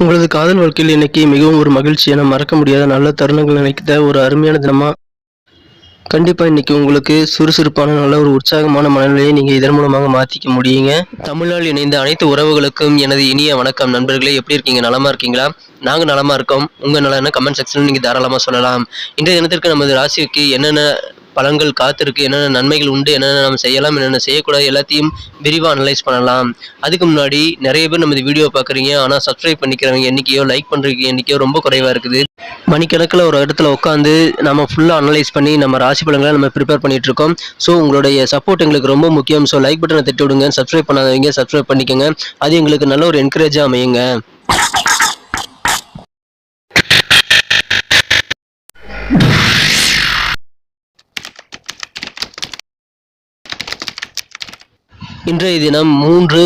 உங்களது காதல் வாழ்க்கையில் இன்னைக்கு மிகவும் ஒரு மகிழ்ச்சியான மறக்க முடியாத நல்ல தருணங்கள் நினைக்கிற ஒரு அருமையான தினமா? கண்டிப்பா இன்னைக்கு உங்களுக்கு சுறுசுறுப்பான நல்ல ஒரு உற்சாகமான மனநிலையை நீங்க இதன் மூலமாக மாத்திக்க முடியுங்க. தமிழால் இணைந்த அனைத்து உறவுகளுக்கும் எனது இனிய வணக்கம். நண்பர்களே எப்படி இருக்கீங்க? நலமா இருக்கீங்களா? நாங்க நலமா இருக்கோம். உங்க நலன்னு கமெண்ட் செக்ஷன் நீங்க தாராளமா சொல்லலாம். இன்றைய தினத்திற்கு நமது ராசிக்கு என்னென்ன பலன்கள் காத்திருக்கு என்னென்ன நன்மைகள் உண்டு என்னென்ன நம்ம செய்யலாம் என்னென்ன செய்யக்கூடாது எல்லாத்தையும் விரிவாக அனலைஸ் பண்ணலாம். அதுக்கு முன்னாடி நிறைய பேர் நமது வீடியோ பார்க்குறீங்க ஆனால் சப்ஸ்கிரைப் பண்ணிக்கிறவங்க எண்ணிக்கையோ லைக் பண்ணுறீங்க எண்ணிக்கையோ ரொம்ப குறைவாக இருக்குது. மணிக்கணக்கில் ஒரு இடத்துல உட்காந்து நம்ம ஃபுல்லாக அனலைஸ் பண்ணி நம்ம ராசி பலன்களை நம்ம ப்ரிப்பேர் பண்ணிட்டு இருக்கோம். ஸோ உங்களுடைய சப்போர்ட் எங்களுக்கு ரொம்ப முக்கியம். ஸோ லைக் பட்டனை தட்டி விடுங்க சப்ஸ்கிரைப் பண்ணாதவங்க சப்ஸ்கிரைப் பண்ணிக்கோங்க. அது எங்களுக்கு நல்ல ஒரு என்கரேஜாக அமையுங்க. இன்றைய தினம் மூன்று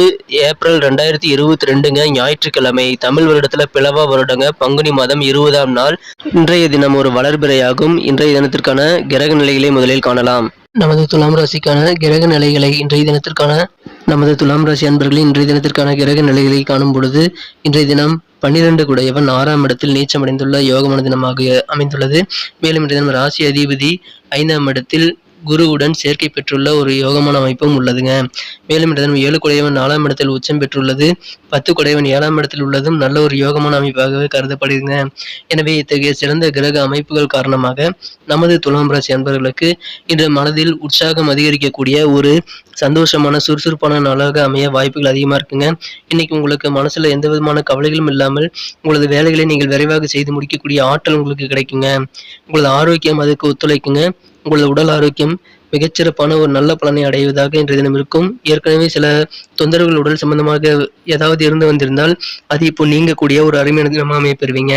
ஏப்ரல் ரெண்டாயிரத்தி இருபத்தி ரெண்டுங்க ஞாயிற்றுக்கிழமை. தமிழ் வருடத்துல பிளவ வருடங்க பங்குனி மாதம் இருபதாம் நாள். இன்றைய தினம் ஒரு வளர்பிறையாகும். இன்றைய தினத்திற்கான கிரக நிலைகளை முதலில் காணலாம். நமது துலாம் ராசிக்கான கிரக நிலைகளை இன்றைய தினத்திற்கான நமது துலாம் ராசி அன்பர்களின் இன்றைய தினத்திற்கான கிரக நிலைகளை காணும் பொழுது இன்றைய தினம் பன்னிரண்டு குடையவன் ஆறாம் இடத்தில் நீச்சமடைந்துள்ள யோகமான தினமாக அமைந்துள்ளது. மேலும் இன்றைய தினம் ராசி அதிபதி ஐந்தாம் இடத்தில் குருவுடன் சேர்க்கை பெற்றுள்ள ஒரு யோகமான அமைப்பும் உள்ளதுங்க. மேலும் இந்த தினம் ஏழு குடையவன் நாலாம் இடத்தில் உச்சம் பெற்றுள்ளது. பத்து குடையவன் ஏழாம் இடத்தில் உள்ளதும் நல்ல ஒரு யோகமான அமைப்பாகவே கருதப்படுதுங்க. எனவே இத்தகைய சிறந்த கிரக அமைப்புகள் காரணமாக நமது துலாம் ராசி அன்பர்களுக்கு இன்று மனதில் உற்சாகம் அதிகரிக்கக்கூடிய ஒரு சந்தோஷமான சுறுசுறுப்பான நாளாக அமைய வாய்ப்புகள் அதிகமாக இருக்குங்க. இன்னைக்கு உங்களுக்கு மனசுல எந்த விதமான கவலைகளும் இல்லாமல் உங்களது வேலைகளை நீங்கள் விரைவாக செய்து முடிக்கக்கூடிய ஆற்றல் உங்களுக்கு கிடைக்குங்க. உங்களது ஆரோக்கியம் அதுக்கு ஒத்துழைக்குங்க. உங்களது உடல் ஆரோக்கியம் மிகச்சிறப்பான ஒரு நல்ல பலனை அடைவதாக இன்றைய தினம் இருக்கும். ஏற்கனவே சில தொந்தரவுகள் உடல் சம்பந்தமாக ஏதாவது இருந்து வந்திருந்தால் அது இப்போ நீங்கக்கூடிய ஒரு அருமையான தினமாக அமைப்பெறுவீங்க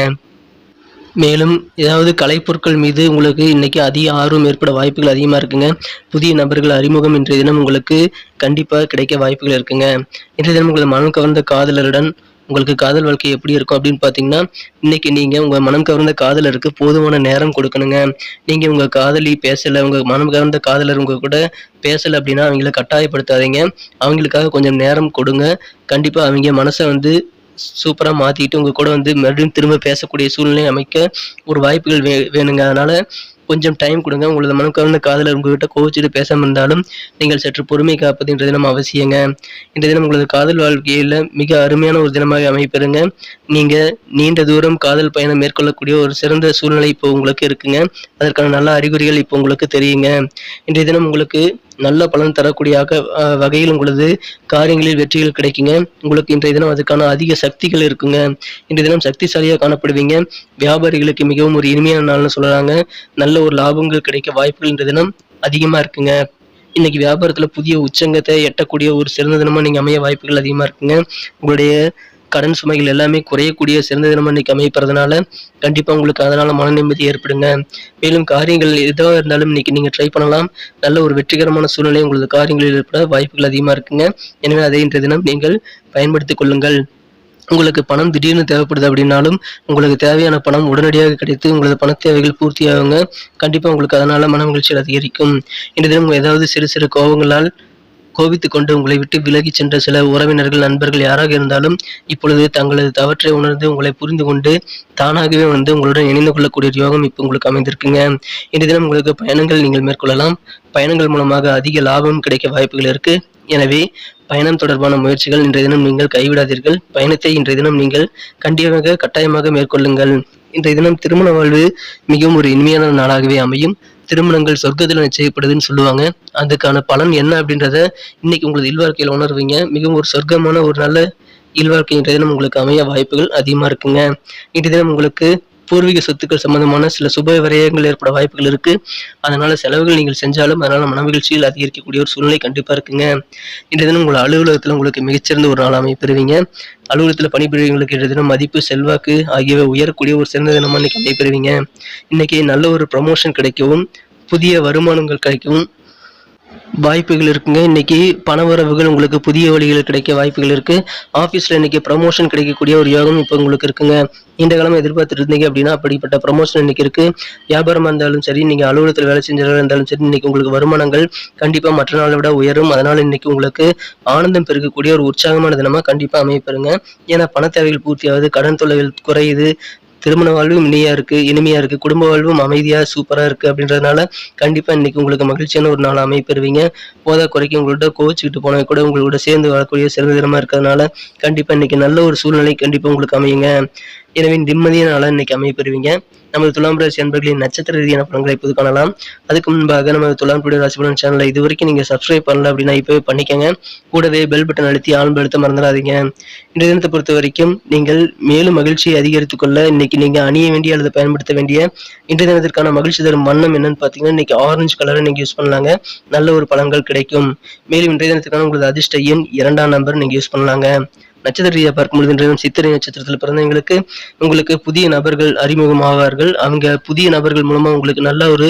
மேலும் ஏதாவது கலைப்பொருட்கள் மீது உங்களுக்கு இன்னைக்கு அதிக ஆர்வம் ஏற்பட வாய்ப்புகள் அதிகமாக இருக்குங்க. புதிய நபர்கள் அறிமுகம் இன்றைய தினம் உங்களுக்கு கண்டிப்பாக கிடைக்க வாய்ப்புகள் இருக்குங்க. இன்றைய தினம் உங்களது மனம் கவர்ந்த காதலருடன் உங்களுக்கு காதல் வாழ்க்கை எப்படி இருக்கும் அப்படின்னு பார்த்தீங்கன்னா இன்னைக்கு நீங்கள் உங்கள் மனம் கவர்ந்த காதலருக்கு போதுமான நேரம் கொடுக்கணுங்க. நீங்கள் உங்கள் காதலி பேசலை உங்கள் மனம் கவர்ந்த காதலர் உங்கள் கூட பேசலை அப்படின்னா அவங்கள கட்டாயப்படுத்தாதீங்க. அவங்களுக்காக கொஞ்சம் நேரம் கொடுங்க. கண்டிப்பாக அவங்க மனசை வந்து சூப்பராக மாற்றிக்கிட்டு உங்கள் கூட வந்து மறுபடியும் திரும்ப பேசக்கூடிய சூழ்நிலை அமைக்க ஒரு வாய்ப்புகள் வே வேணுங்க. அதனால் கொஞ்சம் டைம் கொடுங்க. உங்களது மனம் கவர்ந்த காதலர் உங்ககிட்ட கோவிச்சுட்டு பேசாமல் இருந்தாலும் நீங்கள் சற்று பொறுமை காப்பது இன்றைய தினம் அவசியங்க. இந்த தினம் உங்களது காதல் வாழ்க்கையில் மிக அருமையான ஒரு தினமாக அமைப்பெறுங்க நீங்கள் நீண்ட தூரம் காதல் பயணம் மேற்கொள்ளக்கூடிய ஒரு சிறந்த சூழ்நிலை இப்போ உங்களுக்கு இருக்குங்க. அதற்கான நல்ல அறிகுறிகள் இப்போ உங்களுக்கு தெரியுங்க. இன்றைய தினம் உங்களுக்கு நல்ல பலன் தரக்கூடிய வகையில் உங்களது காரியங்களில் வெற்றிகள் கிடைக்குங்க. உங்களுக்கு இன்றைய தினம் அதுக்கான அதிக சக்திகள் இருக்குங்க. இன்றைய தினம் சக்திசாலியாக காணப்படுவீங்க. வியாபாரிகளுக்கு மிகவும் ஒரு இனிமையான நாள்னு சொல்லலாங்க. நல்ல ஒரு லாபங்கள் கிடைக்க வாய்ப்புகள் இன்றைய தினம் அதிகமாக இருக்குங்க. இன்னைக்கு வியாபாரத்தில் புதிய உச்சங்கத்தை எட்டக்கூடிய ஒரு சிறந்த தினமாக நீங்கள் அமைய வாய்ப்புகள் அதிகமாக இருக்குங்க. உங்களுடைய கடன் சுமைகள் எல்லாமே குறையக்கூடிய சிறந்த தினமாக இன்னைக்கு அமைப்பறதுனால கண்டிப்பாக உங்களுக்கு அதனால் மன நிம்மதி ஏற்படுங்க. மேலும் காரியங்கள் எதுவாக இருந்தாலும் இன்னைக்கு நீங்கள் ட்ரை பண்ணலாம். நல்ல ஒரு வெற்றிகரமான சூழ்நிலை உங்களது காரியங்களில் ஏற்பட வாய்ப்புகள் அதிகமாக இருக்குங்க. எனவே அதை இன்றைய தினம் நீங்கள் பயன்படுத்திக் கொள்ளுங்கள். உங்களுக்கு பணம் திடீர்னு தேவைப்படுது அப்படின்னாலும் உங்களுக்கு தேவையான பணம் உடனடியாக கிடைத்து உங்களது பண தேவைகள் பூர்த்தியாகுங்க. கண்டிப்பாக உங்களுக்கு அதனால் மன மகிழ்ச்சி அதிகரிக்கும். இந்த தினம் ஏதாவது சிறு சிறு கோபங்களால் கோபித்துக் கொண்டு உங்களை விட்டு விலகி சென்ற சில உறவினர்கள் நண்பர்கள் யாராக இருந்தாலும் இப்பொழுது தங்களது தவற்றை உணர்ந்து உங்களை புரிந்து கொண்டு தானாகவே வந்து உங்களுடன் இணைந்து கொள்ளக்கூடிய யோகம் இப்போ உங்களுக்கு அமைந்திருக்குங்க. இன்றைய தினம் உங்களுக்கு பயணங்கள் நீங்கள் மேற்கொள்ளலாம். பயணங்கள் மூலமாக அதிக லாபம் கிடைக்க வாய்ப்புகள் இருக்கு. எனவே பயணம் தொடர்பான முயற்சிகள் இன்றைய தினம் நீங்கள் கைவிடாதீர்கள். பயணத்தை இன்றைய தினம் நீங்கள் கண்டிப்பாக கட்டாயமாக மேற்கொள்ளுங்கள். இன்றைய தினம் திருமண வாழ்வு மிகவும் ஒரு இனிமையான நாளாகவே அமையும். திருமணங்கள் சொர்க்கத்தில் நிச்சயப்படுதுன்னு சொல்லுவாங்க. அதுக்கான பலன் என்ன அப்படின்றத இன்னைக்கு உங்களது இல்வாழ்க்கையில் உணர்வீங்க. மிகவும் ஒரு சொர்க்கமான ஒரு நல்ல இல்வாழ்க்கை தினம் உங்களுக்கு அமைய வாய்ப்புகள் அதிகமாக இருக்குங்க. இன்றைய தினம் உங்களுக்கு பூர்வீக சொத்துக்கள் சம்பந்தமான சில சுப விரயங்கள் ஏற்பட வாய்ப்புகள் இருக்கு. அதனால செலவுகள் நீங்கள் செஞ்சாலும் அதனால மனமகிழ்ச்சியில் அதிகரிக்கக்கூடிய ஒரு சூழ்நிலை கண்டிப்பா இருக்குங்க. இன்றைய தினம் உங்கள் அலுவலகத்தில் உங்களுக்கு மிகச்சிறந்த ஒரு நாள் அமைப்பெறுவீங்க அலுவலகத்தில் பணிபுரியவங்களுக்கு இன்றைய தினம் மதிப்பு செல்வாக்கு ஆகியவை உயரக்கூடிய ஒரு சிறந்த தினமாக இன்னைக்கு அமைப்பெறுவீங்க இன்னைக்கு நல்ல ஒரு ப்ரமோஷன் கிடைக்கவும் புதிய வருமானங்கள் கிடைக்கவும் வாய்ப்புகள் இருக்குங்க. இன்னைக்கு பண வரவுகள் உங்களுக்கு புதிய வழிகள் கிடைக்க வாய்ப்புகள் இருக்கு. ஆஃபீஸில் இன்னைக்கு ப்ரமோஷன் கிடைக்கக்கூடிய ஒரு யோகம் இப்போ உங்களுக்கு இருக்குங்க. இந்த காலம் எதிர்பார்த்துட்டு இருந்தீங்க அப்படின்னா அப்படிப்பட்ட ப்ரமோஷன் இன்னைக்கு இருக்கு. வியாபாரமாக இருந்தாலும் சரி நீங்கள் அலுவலகத்தில் வேலை செஞ்சவர்களா இருந்தாலும் சரி இன்னைக்கு உங்களுக்கு வருமானங்கள் கண்டிப்பாக மற்ற நாளை விட உயரும். அதனால் இன்னைக்கு உங்களுக்கு ஆனந்தம் பெருகக்கூடிய ஒரு உற்சாகமான தினமாக கண்டிப்பாக அமையப்பெறுங்க ஏன்னா பண தேவைகள் பூர்த்தியாகுது கடன் தொல்லைகள் குறையுது திருமண வாழ்வும் இனிமையா இருக்கு இனிமையா இருக்கு குடும்ப வாழ்வும் அமைதியா சூப்பரா இருக்கு அப்படின்றதுனால கண்டிப்பா இன்னைக்கு உங்களுக்கு மகிழ்ச்சியான ஒரு நாள் அமைப்பெறுவீங்க. போதா குறைக்கு உங்கள்கிட்ட கோவிச்சுக்கிட்டு போனவங்க கூட உங்களோட சேர்ந்து வாழக்கூடிய சிறந்த தினமா இருக்கிறதுனால கண்டிப்பா இன்னைக்கு நல்ல ஒரு சூழ்நிலை கண்டிப்பா உங்களுக்கு அமையுங்க. எனவே நிம்மதியான நாளாக இன்னைக்கு அமைப்பெறுவீங்க நமது துலாம் ராசி அன்பர்களின் நட்சத்திர ரீதியான பலன்களை இப்போது காணலாம். அதுக்கு முன்பாக நமது துலாம் டுடே ராசி பலன் சேனலை இது வரைக்கும் நீங்கள் சப்ஸ்கிரைப் பண்ணல அப்படின்னா இப்போவே பண்ணிக்கங்க. கூடவே பெல் பட்டன் அழுத்தி ஆன் அழுத்த மறந்துடாதீங்க. இன்றைய தினத்தை பொறுத்த வரைக்கும் நீங்கள் மேலும் மகிழ்ச்சியை அதிகரித்துக் கொள்ள இன்னைக்கு நீங்கள் அணிய வேண்டிய அல்லது பயன்படுத்த வேண்டிய இன்றைய தினத்திற்கான மகிழ்ச்சி தரும் வண்ணம் என்னன்னு பார்த்தீங்கன்னா இன்னைக்கு ஆரஞ்சு கலரை நீங்கள் யூஸ் பண்ணலாங்க. நல்ல ஒரு பலன்கள் கிடைக்கும். மேலும் இன்றைய தினத்துக்கான உங்களது அதிர்ஷ்ட எண் இரண்டாம் நம்பர் நீங்கள் யூஸ் பண்ணலாங்க. நட்சத்திர ரீதியாக பார்க்கும்பொழுது இன்றைய சித்திரை நட்சத்திரத்தில் பிறந்தவங்களுக்கு உங்களுக்கு புதிய நபர்கள் அறிமுகமாவார்கள். அவங்க புதிய நபர்கள் மூலமாக உங்களுக்கு நல்ல ஒரு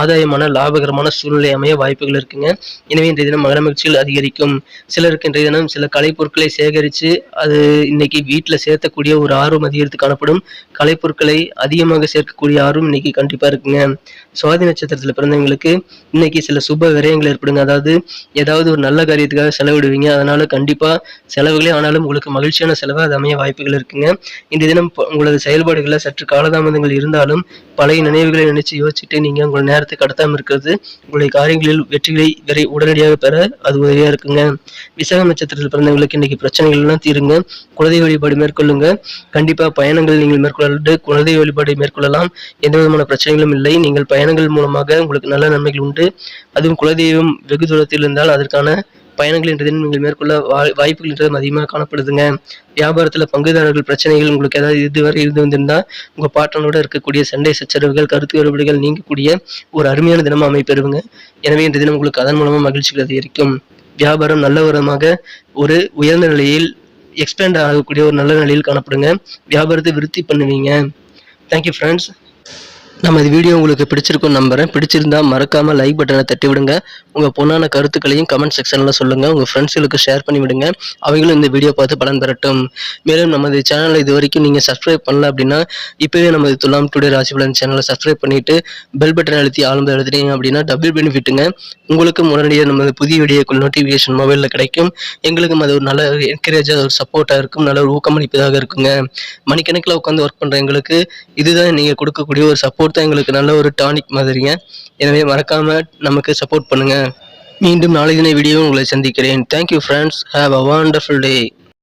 ஆதாயமான லாபகரமான சூழ்நிலை அமைய வாய்ப்புகள் இருக்குங்க. எனவே இன்றைய தினம் மகர மகிழ்ச்சிகள் அதிகரிக்கும். சிலருக்கு இன்றைய தினம் சில கலைப்பொருட்களை சேகரித்து அது இன்னைக்கு வீட்டில் சேர்த்தக்கூடிய ஒரு ஆர்வம் அதிகரித்து காணப்படும். கலைப்பொருட்களை அதிகமாக சேர்க்கக்கூடிய ஆர்வம் இன்னைக்கு கண்டிப்பாக இருக்குங்க. சுவாதி நட்சத்திரத்தில் பிறந்தவங்களுக்கு இன்னைக்கு சில சுப விரயங்கள் ஏற்படுங்க. அதாவது ஏதாவது ஒரு நல்ல காரியத்துக்காக செலவிடுவீங்க. அதனால கண்டிப்பாக செலவுகளே ஆனாலும் உங்களுக்கு மகிழ்ச்சியான செலவு அது அமைய வாய்ப்புகள் இருக்குங்க. இந்த தினம் உங்களது செயல்பாடுகளில் சற்று காலதாமதங்கள் இருந்தாலும் பழைய நினைவுகளை நினைச்சு யோசிச்சுட்டு நீங்க உங்கள் நேரத்தை கடத்தாம இருக்கிறது உங்களுடைய காரியங்களில் வெற்றிகளை விரை உடனடியாக பெற அது உதவியா இருக்குங்க. விசாக நட்சத்திரத்தில் பிறந்தவங்களுக்கு இன்னைக்கு பிரச்சனைகள் எல்லாம் தீருங்க. குலதெய்வ வழிபாடு மேற்கொள்ளுங்க. கண்டிப்பா பயணங்கள் நீங்கள் மேற்கொள்ளட்டு குலதெய்வ வழிபாடு மேற்கொள்ளலாம். எந்த விதமான பிரச்சனைகளும் இல்லை. நீங்கள் பயணங்கள் மூலமாக உங்களுக்கு நல்ல நன்மைகள் உண்டு. அதுவும் குலதெய்வம் வெகு தூரத்தில் இருந்தால் அதற்கான பயணங்கள் என்ற தினம் நீங்கள் மேற்கொள்ள வாய்- வாய்ப்புகள் என்றதும் அதிகமாக காணப்படுதுங்க. வியாபாரத்தில் பங்குதாரர்கள் பிரச்சனைகள் உங்களுக்கு ஏதாவது இதுவரை இருந்து வந்திருந்தா உங்கள் பாட்டனோட இருக்கக்கூடிய சண்டை சச்சரவுகள் கருத்து வேறுபாடுகள் நீங்கக்கூடிய ஒரு அருமையான தினமாக அமைப்பெறுவுங்க. எனவே இந்த தினம் உங்களுக்கு அதன் மூலமாக மகிழ்ச்சிகள் அதிகரிக்கும். வியாபாரம் நல்ல விதமாக ஒரு உயர்ந்த நிலையில் எக்ஸ்பேண்ட் ஆகக்கூடிய ஒரு நல்ல நிலையில் காணப்படுங்க. வியாபாரத்தை விருத்தி பண்ணுவீங்க. தேங்க்யூ ஃப்ரெண்ட்ஸ் நம்ம வீடியோ உங்களுக்கு பிடிச்சிருக்கும் நம்புகிறேன் பிடிச்சிருந்தா மறக்காமல் லைக் பட்டனை தட்டி விடுங்க உங்கள் பொண்ணான கருத்துக்களையும் கமெண்ட் செக்ஷனில் சொல்லுங்கள் உங்கள் ஃப்ரெண்ட்ஸுகளுக்கு ஷேர் பண்ணி விடுங்க அவங்களும் இந்த வீடியோ பார்த்து பலன் பெறட்டும். மேலும் நமது சேனலை இது வரைக்கும் நீங்கள் சப்ஸ்கிரைப் பண்ணல அப்படின்னா இப்போவே நமது துலாம் டுடே ராசி பலன் சேனலை சப்ஸ்கிரைப் பண்ணிவிட்டு பெல் பட்டன் அழுத்தி ஆளும்ப எழுதுறீங்க அப்படின்னா டபுள் பெனிஃபிட்டுங்க உங்களுக்கும் உடனடியாக நமது புதிய வீடியோக்கள் நோட்டிஃபிகேஷன் மொபைலில் கிடைக்கும். எங்களுக்கும் அது ஒரு நல்ல என்கரேஜாக ஒரு சப்போர்ட்டாக இருக்கும். நல்ல ஒரு ஊக்கமளிப்பதாக இருக்குங்க. மணிக்கணக்கில் உட்காந்து ஒர்க் பண்ணுற எங்களுக்கு இதுதான் நீங்கள் கொடுக்கக்கூடிய ஒரு சப்போர்ட் தான் எங்களுக்கு நல்ல ஒரு டானிக் மாதிரிங்க. எனவே மறக்காம நமக்கு சப்போர்ட் பண்ணுங்க. மீண்டும் நாளை தின வீடியோ உங்களை சந்திக்கிறேன். Thank you friends have a wonderful day